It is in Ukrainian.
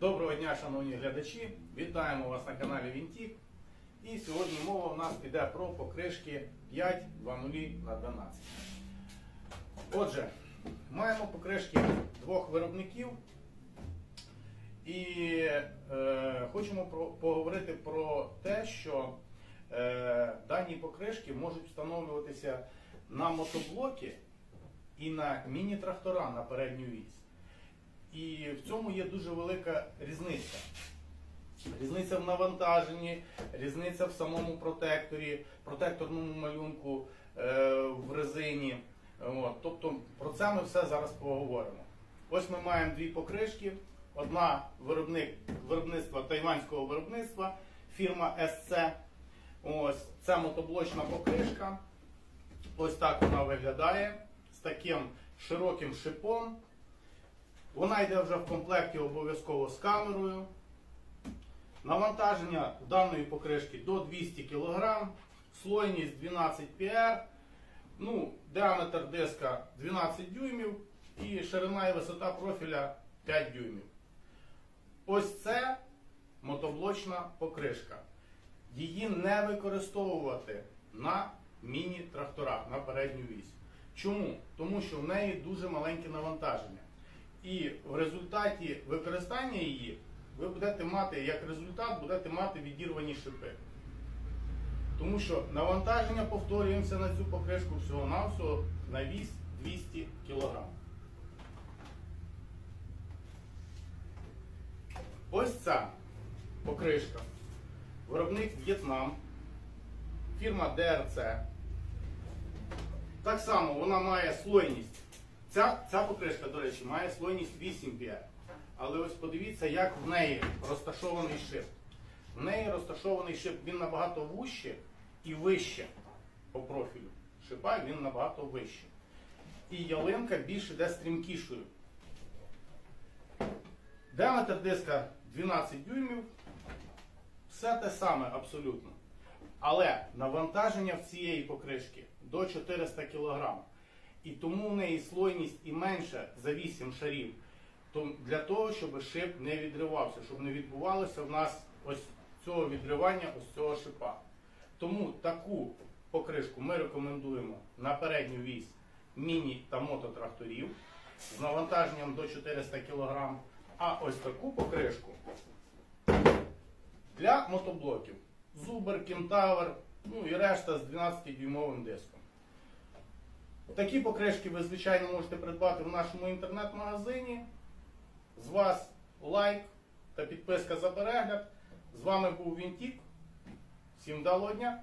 Доброго дня, шановні глядачі! Вітаємо вас на каналі Вінтік. І сьогодні мова у нас піде про покришки 5.2.0 на 12. Отже, маємо покришки двох виробників. І е, хочемо про, поговорити про те, що е, дані покришки можуть встановлюватися на мотоблоки і на міні-трактора на передню вісь. І в цьому є дуже велика різниця. Різниця в навантаженні, різниця в самому протекторі, протекторному малюнку е, в резині. От. Тобто про це ми все зараз поговоримо. Ось ми маємо дві покришки. Одна виробник виробництва тайванського виробництва, фірма SC. Ось це мотоблочна покришка. Ось так вона виглядає з таким широким шипом. Вона йде вже в комплекті обов'язково з камерою. Навантаження даної покришки до 200 кг, слойність 12 PR, ну, діаметр диска 12 дюймів і ширина і висота профіля 5 дюймів. Ось це мотоблочна покришка. Її не використовувати на міні-тракторах на передню вісь. Чому? Тому що в неї дуже маленьке навантаження. І в результаті використання її ви будете мати, як результат, будете мати відірвані шипи. Тому що навантаження, повторюємося на цю покришку всього-навсього на вісь 200 кг. Ось ця покришка. Виробник В'єтнам, фірма DRC. Так само вона має слойність. Ця, ця покришка, до речі, має слойність 8 PR. Але ось подивіться, як в неї розташований шип. В неї розташований шип, він набагато вужче і вище по профілю. Шипа він набагато вище. І ялинка більш іде стрімкішою. Діаметр диска 12 дюймів. Все те саме абсолютно. Але навантаження в цієї покришки до 400 кг. І тому в неї слойність і менша за 8 шарів. Для того, щоб шип не відривався, щоб не відбувалося в нас ось цього відривання, ось цього шипа. Тому таку покришку ми рекомендуємо на передню вісь міні та мототракторів з навантаженням до 400 кг. А ось таку покришку для мотоблоків. Зубер, Кентавр, ну і решта з 12-дюймовим диском. Такі покришки ви, звичайно, можете придбати в нашому інтернет-магазині. З вас лайк та підписка за перегляд. З вами був Вінтік. Всім вдалого дня!